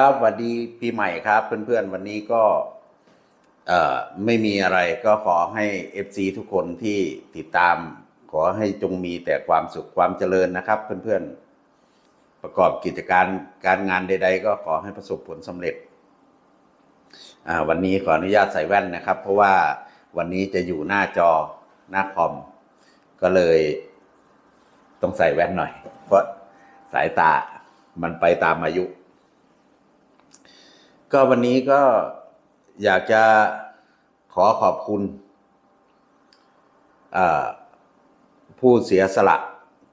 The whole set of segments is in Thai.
ครับสวัสดีปีใหม่ครับเพื่อนๆวันนี้ก็เอ่อไม่มีอะไรก็ขอให้ FC ทุกคนที่ติดตาม ขอให้จงมีแต่ความสุขความเจริญนะครับ เพื่อนๆประกอบกิจการการงานใด ๆ ก็ขอให้ประสบผลสำเร็จอ่าวันนี้ขออนุญาตใส่แว่นนะครับ เพราะว่าวันนี้จะอยู่หน้าจอหน้าคอม ก็เลยต้องใส่แว่นหน่อย เพราะสายตามันไปตามอายุ ก็วันนี้ก็อยากจะขอขอบคุณผู้เสียสละ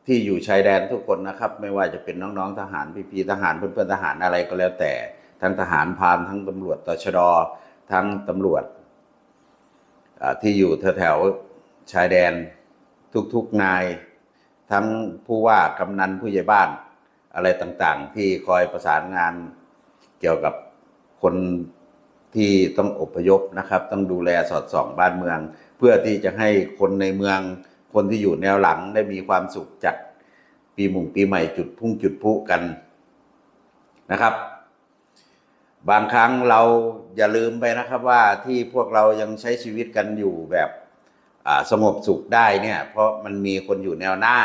ที่อยู่ชายแดนทุกคนนะครับ ไม่ว่าจะเป็นน้องๆทหารพี่ๆทหารเพื่อนๆทหารอะไรก็แล้วแต่ ทั้งทหารพานทั้งตำรวจตชดทั้งตำรวจที่อยู่แถวๆชายแดนทุกๆนาย ทั้งผู้ว่ากำนันผู้ใหญ่บ้านอะไรต่างๆ ที่คอยประสานงานเกี่ยวกับ คนที่ต้องอพยพนะครับ ต้องดูแลสอดส่องบ้านเมือง เพื่อที่จะให้คนในเมือง คนที่อยู่แนวหลังได้มีความสุขจัดปีหมุ่งปีใหม่จุดพุ่งจุดพุกันนะครับ บางครั้งเราอย่าลืมไปนะครับว่าที่พวกเรายังใช้ชีวิตกันอยู่แบบสงบสุขได้เนี่ย เพราะมันมีคนอยู่แนวหน้า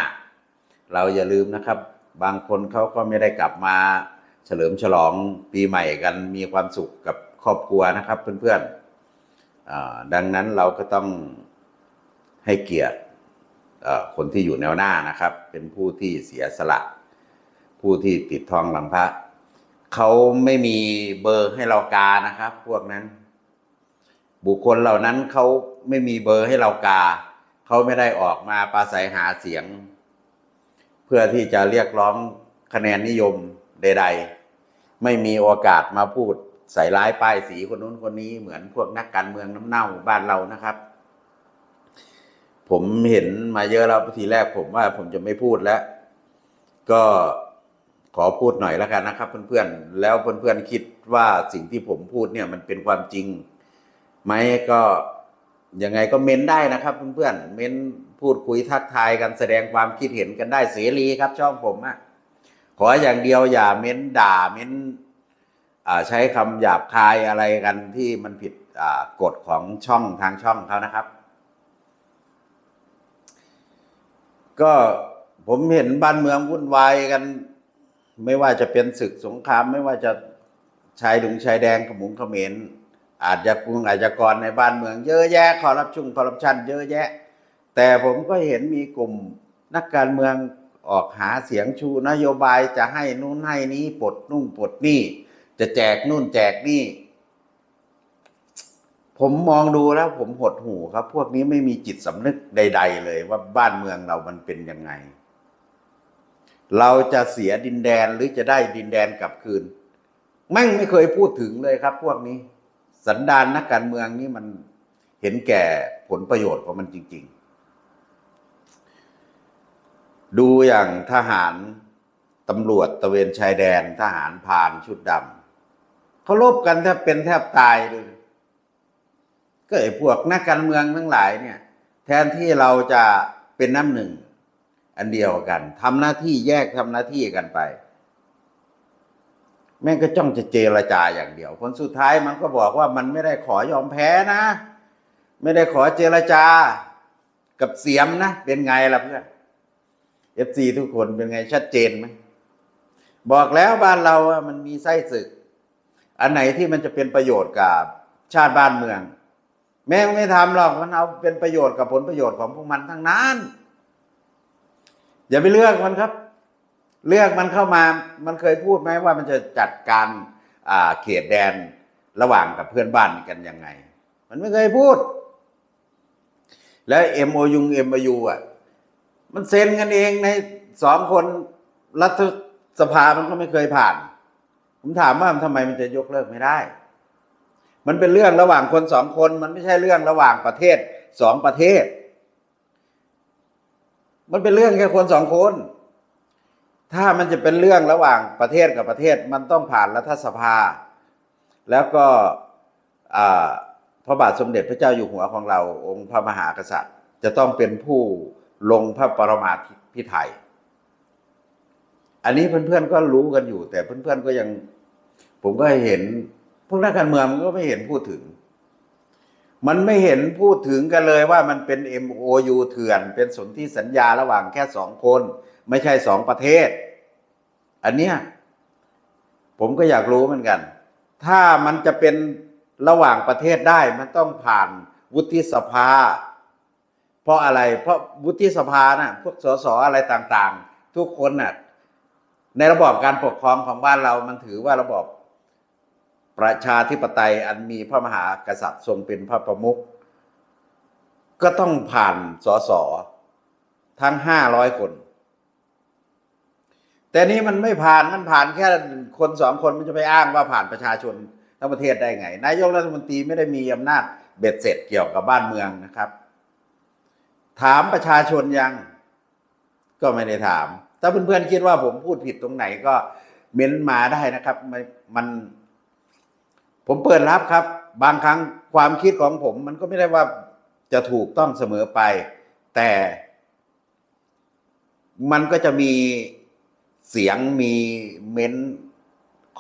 เราอย่าลืมนะครับ บางคนเขาก็ไม่ได้กลับมา เฉลิมฉลองปีใหม่กันมีความสุขกับครอบครัวนะครับ เพื่อนๆดังนั้นเราก็ต้องให้เกียรติคนที่อยู่แนวหน้านะครับ เป็นผู้ที่เสียสละ ผู้ที่ติดทองหลังพระเขาไม่มีเบอร์ให้เรากานะครับ พวกนั้น บุคคลเหล่านั้นเขาไม่มีเบอร์ให้เรากาเขาไม่ได้ออกมาปราศัยหาเสียง เพื่อที่จะเรียกร้องคะแนนนิยม ใด ๆ ไม่มีโอกาสมาพูดใส่ร้ายป้ายสีคนนู้นคนนี้เหมือนพวกนักการเมืองน้ำเน่าบ้านเรานะครับ ผมเห็นมาเยอะแล้วทีแรกผมว่าผมจะไม่พูดแล้ว ก็ขอพูดหน่อยแล้วกันนะครับ เพื่อนๆ แล้วเพื่อนๆคิดว่าสิ่งที่ผมพูดเนี่ยมันเป็นความจริงไหมก็ยังไงก็เม้นได้นะครับเพื่อนๆเม้นพูดคุยทักทายกันแสดงความคิดเห็นกันได้เสรีครับช่องผมอะ ขออย่างเดียวอย่าเม้นด่าเม้นใช้คำหยาบคายอะไรกันที่มันผิดกฎของช่องทางช่องเขานะครับ ก็ผมเห็นบ้านเมืองวุ่นวายกัน ไม่ว่าจะเป็นศึกสงคราม ไม่ว่าจะชายดุงชายแดงขมุงเขมรอาจจะกุงอาจจะกรในบ้านเมืองเยอะแยะคอร์รัปชันคอร์รัปชันเยอะแยะ แต่ผมก็เห็นมีกลุ่มนักการเมือง ออกหาเสียงชูนโยบายจะให้นู่นให้นี้ปลดนู่นปลดนี่ จะแจกนู่นแจกนี่ ผมมองดูแล้วผมหดหูครับ พวกนี้ไม่มีจิตสำนึกใด ๆ เลยว่าบ้านเมืองเรามันเป็นยังไง เราจะเสียดินแดนหรือจะได้ดินแดนกลับคืน แม่งไม่เคยพูดถึงเลยครับ พวกนี้ สันดานนักการเมืองนี่มันเห็นแก่ผลประโยชน์ของมันจริง ๆ ดูอย่างทหารตำรวจตะเวนชายแดนทหารพรานชุดดำเขาลบกันแทบเป็นแทบตายเลยก็ไอ้พวกนักการเมืองทั้งหลายเนี่ย แทนที่เราจะเป็นน้ำหนึ่ง อันเดียวกันทำหน้าที่แยกทำหน้าที่กันไป แม่งก็จ้องจะเจรจาอย่างเดียวผลสุดท้ายมันก็บอกว่ามันไม่ได้ขอยอมแพ้นะ ไม่ได้ขอเจรจา กับเสียมนะ เป็นไงล่ะเพื่อน เอฟซีทุกคนเป็นไงชัดเจนไหมบอกแล้วบ้านเราอะมันมีไส้ศึก อันไหนที่มันจะเป็นประโยชน์กับชาติบ้านเมือง แม่งไม่ทำหรอกมันเอาเป็นประโยชน์กับผลประโยชน์ของพวกมันทั้งนั้น อย่าไปเลือกมันครับ เลือกมันเข้ามามันเคยพูดไหมว่ามันจะจัดการอ่าเขตแดนระหว่างกับเพื่อนบ้านกันยังไง มันไม่เคยพูด แล้ว MOU MOU อะ มันเซ็นกันเองในสองคนรัฐสภามันก็ไม่เคยผ่าน ผมถามว่าทำไมมันจะยกเลิกไม่ได้ มันเป็นเรื่องระหว่างคนสองคน มันไม่ใช่เรื่องระหว่างประเทศสองประเทศ มันเป็นเรื่องแค่คนสองคน ถ้ามันจะเป็นเรื่องระหว่างประเทศกับประเทศ มันต้องผ่านรัฐสภา แล้วก็พระบาทสมเด็จพระเจ้าอยู่หัวของเราองค์พระมหากษัตริย์ จะต้องเป็นผู้ ลงพระปรมาภิไธยอันนี้เพื่อนๆก็รู้กันอยู่ แต่เพื่อนๆก็ยัง ผมก็เห็น พวกนักการเมืองมันก็ไม่เห็นพูดถึง มันไม่เห็นพูดถึงกันเลยว่ามันเป็น MOU เถื่อน เป็นสนธิสัญญาระหว่างแค่สองคน ไม่ใช่สองประเทศ อันเนี้ยผมก็อยากรู้เหมือนกัน ถ้ามันจะเป็นระหว่างประเทศได้มันต้องผ่านวุฒิสภา เพราะอะไร เพราะวุฒิสภาน่ะพวกสสอะไรต่างๆ ทุกคนน่ะในระบอบการปกครองของบ้านเรามันถือว่าระบอบประชาธิปไตยอันมีพระมหากษัตริย์ทรงเป็นพระประมุขก็ต้องผ่านสสทั้งห้าร้อยคน แต่นี้มันไม่ผ่านมันผ่านแค่คนสองคนมันจะไปอ้างว่าผ่านประชาชนทั้งประเทศได้ไง นายกรัฐมนตรีไม่ได้มีอำนาจเบ็ดเสร็จเกี่ยวกับบ้านเมืองนะครับ ถามประชาชนยัง ก็ไม่ได้ถาม ถ้าเพื่อนๆคิดว่าผมพูดผิดตรงไหนก็เม้นมาได้นะครับมันมัน ผมเปิดรับครับ บางครั้งความคิดของผม มันก็ไม่ได้ว่าจะถูกต้องเสมอไป แต่มันก็จะมีเสียงมีเม้น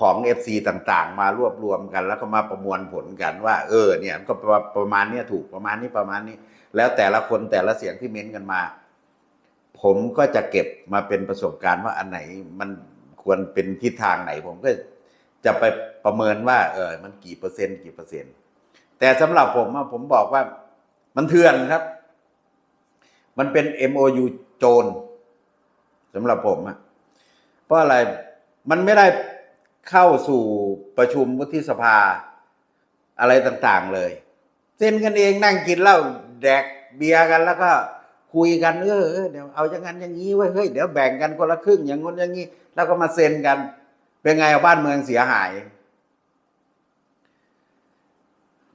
ของ FC ต่างๆ มารวบรวมกัน แล้วก็มาประมวลผลกันว่า เออเนี่ยก็ประมาณนี้ถูกประมาณนี้ประมาณนี้ แล้วแต่ละคนแต่ละเสียงที่เม้นกันมา ผมก็จะเก็บมาเป็นประสบการณ์ว่าอันไหนมันควรเป็นทิศทางไหน ผมก็จะไปประเมินว่า เออมันกี่เปอร์เซ็นต์กี่เปอร์เซ็นต์ แต่สำหรับผมผมบอกว่ามันเถื่อนครับ มันเป็น MOU โจรสำหรับผมอะเพราะอะไรมันไม่ได้ เข้าสู่ประชุมวุฒิสภาอะไรต่างๆเลยเซ็นกันเองนั่งกินเหล้าแดกเบียร์กันแล้วก็คุยกันเออเดี๋ยวเอาอย่างนั้นอย่างนี้ไว้เฮ้ยเดี๋ยวแบ่งกันคนละครึ่งอย่างง้นอย่างนี้ แล้วก็มาเซ็นกัน เป็นไงบ้านเมืองเสียหาย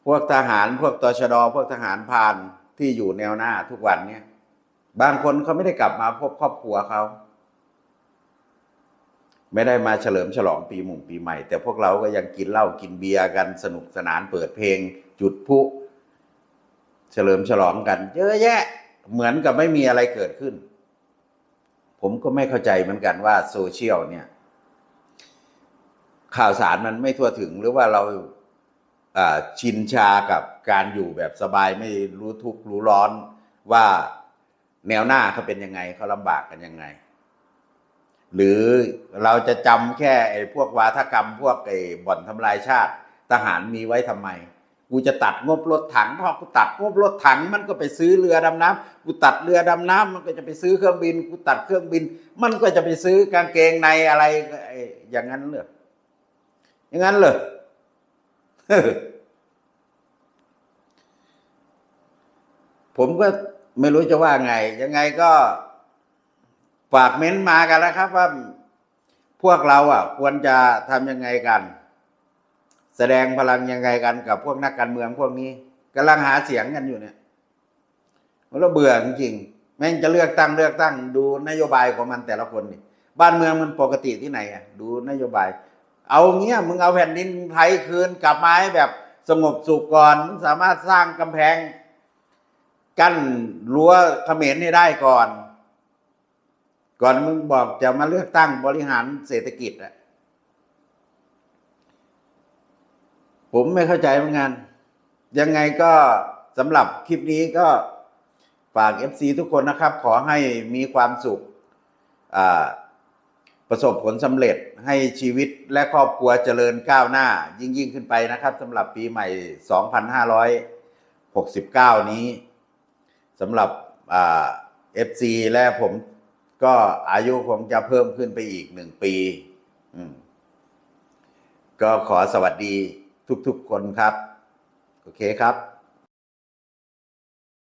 พวกทหารพวกตชดพวกทหารพานที่อยู่แนวหน้าทุกวันเนี่ยบางคนเขาไม่ได้กลับมาพบครอบครัวเขา ไม่ได้มาเฉลิมฉลองปีหมุ่งปีใหม่ แต่พวกเราก็ยังกินเหล้ากินเบียร์กันสนุกสนานเปิดเพลง จุดพลุเฉลิมฉลองกันเยอะแยะ เหมือนกับไม่มีอะไรเกิดขึ้น ผมก็ไม่เข้าใจเหมือนกันว่าโซเชียลเนี่ย ข่าวสารมันไม่ทั่วถึงหรือว่าเราอ่าชินชากับการอยู่แบบสบายไม่รู้ทุกข์รู้ร้อนว่าแนวหน้าเขาเป็นยังไงเขาลำบากกันยังไง หรือเราจะจำแค่ไอ้พวกวาทกรรม พวกไอ้บ่อนทำลายชาติ ทหารมีไว้ทำไม กูจะตัดงบรถถังพอกูตัดงบรถถังมันก็ไปซื้อเรือดำน้ำกูตัดเรือดำน้ำมันก็จะไปซื้อเครื่องบิน กูตัดเครื่องบิน มันก็จะไปซื้อกางเกงในอะไรไอ้อย่างนั้นเหรออย่างนั้นเหรอผมก็ไม่รู้จะว่าไง ยังไงก็ ฝากเม้นต์มากันแล้วครับว่า พวกเราอะ ควรจะทำยังไงกัน แสดงพลังยังไงกันกับพวกนักการเมืองพวกนี้กำลังหาเสียงกันอยู่เนี่ยมันเราเบื่อจริงๆแม่งจะเลือกตั้งเลือกตั้ง ดูนโยบายของมันแต่ละคนนี่บ้านเมืองมันปกติที่ไหนอะ ดูนโยบาย เอาเงี้ยมึงเอาแผ่นดินไทยคืนกลับมาให้แบบสงบสุขก่อนมึงสามารถสร้างกำแพงกั้นรั้วเขมรให้ได้ก่อน ก่อนมึงบอกจะมาเลือกตั้งบริหารเศรษฐกิจอะผมไม่เข้าใจเหมือนกันยังไงก็สำหรับคลิปนี้ก็ฝาก FC ทุกคนนะครับ ขอให้มีความสุขประสบผลสำเร็จให้ชีวิตและครอบครัวเจริญก้าวหน้า ยิ่งยิ่งขึ้นไปนะครับสำหรับปีใหม่ 2569 นี้สำหรับอ่า FC และผม ก็อายุผมจะเพิ่มขึ้นไปอีกหนึ่งปีก็ขอสวัสดีทุกๆคนครับ โอเคครับ